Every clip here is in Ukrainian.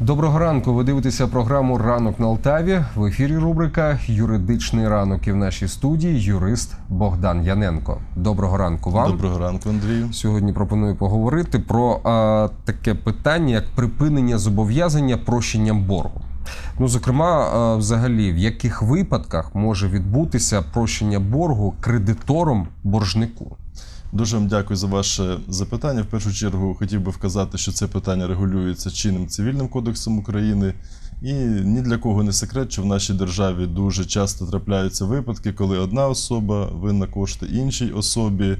Доброго ранку. Ви дивитеся програму Ранок на Алтаві. В ефірі рубрика Юридичний ранок і в нашій студії юрист Богдан Яненко. Доброго ранку вам. Доброго ранку, Андрію. Сьогодні пропоную поговорити про а, таке питання, як припинення зобов'язання прощенням боргу. Ну, зокрема, а, взагалі, в яких випадках може відбутися прощення боргу кредитором боржнику? Дуже вам дякую за ваше запитання. В першу чергу хотів би вказати, що це питання регулюється чинним цивільним кодексом України. І ні для кого не секрет, що в нашій державі дуже часто трапляються випадки, коли одна особа винна кошти іншій особі,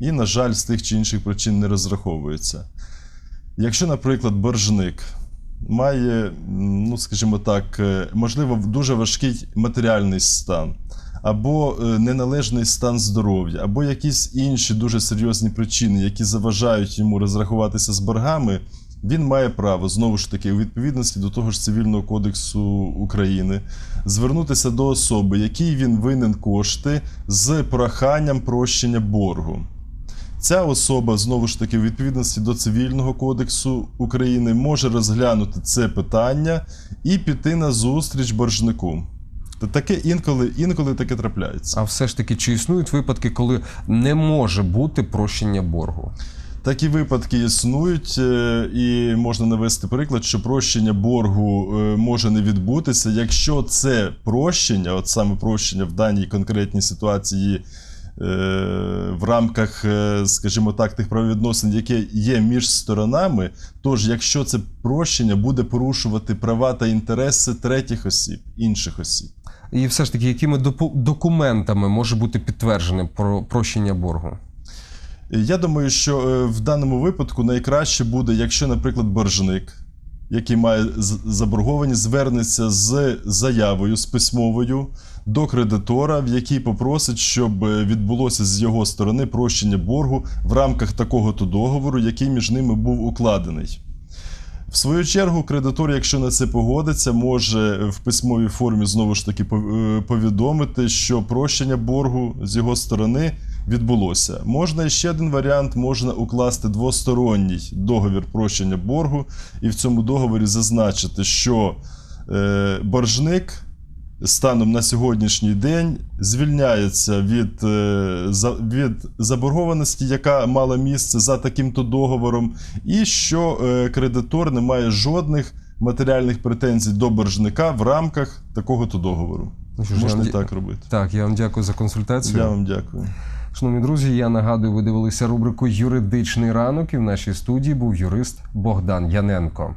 і, на жаль, з тих чи інших причин не розраховується. Якщо, наприклад, боржник має, ну скажімо так, е, можливо, дуже важкий матеріальний стан, або е, неналежний стан здоров'я, або якісь інші дуже серйозні причини, які заважають йому розрахуватися з боргами, він має право знову ж таки у відповідності до того ж цивільного кодексу України звернутися до особи, якій він винен кошти з проханням прощення боргу. Ця особа знову ж таки, у відповідності до цивільного кодексу України, може розглянути це питання і піти на зустріч боржнику. Та Таке інколи, інколи таке трапляється. А все ж таки, чи існують випадки, коли не може бути прощення боргу? Такі випадки існують, е, і можна навести приклад, що прощення боргу е, може не відбутися, якщо це прощення, от саме прощення в даній конкретній ситуації. е, В рамках, скажімо так, тих правовідносин, які є між сторонами, тож якщо це прощення буде порушувати права та інтереси третіх осіб, інших осіб. І все ж таки, якими документами може бути підтверджене про прощення боргу? Я думаю, що е, в даному випадку найкраще буде, якщо, наприклад, боржник, який має заборгованість, звернеться з заявою, з письмовою до кредитора, в якій попросить, щоб е, відбулося з його сторони прощення боргу в рамках такого-то договору, який між ними був укладений. В свою чергу, кредитор, якщо на це погодиться, може в письмовій формі знову ж таки е, повідомити, що прощення боргу з його сторони відбулося. Можна ще один варіант: можна укласти двосторонній договір прощення боргу, і в цьому договорі зазначити, що е, боржник. Станом на сьогоднішній день звільняється від, е, від заборгованості, яка мала місце за таким-то договором, і що е, кредитор не має жодних матеріальних претензій до боржника в рамках такого-то договору. Ну що ж, Можна і так робити. Так, я вам дякую за консультацію. Я вам дякую. Шановні друзі, я нагадую, ви дивилися рубрику Юридичний ранок, і в нашій студії був юрист Богдан Яненко.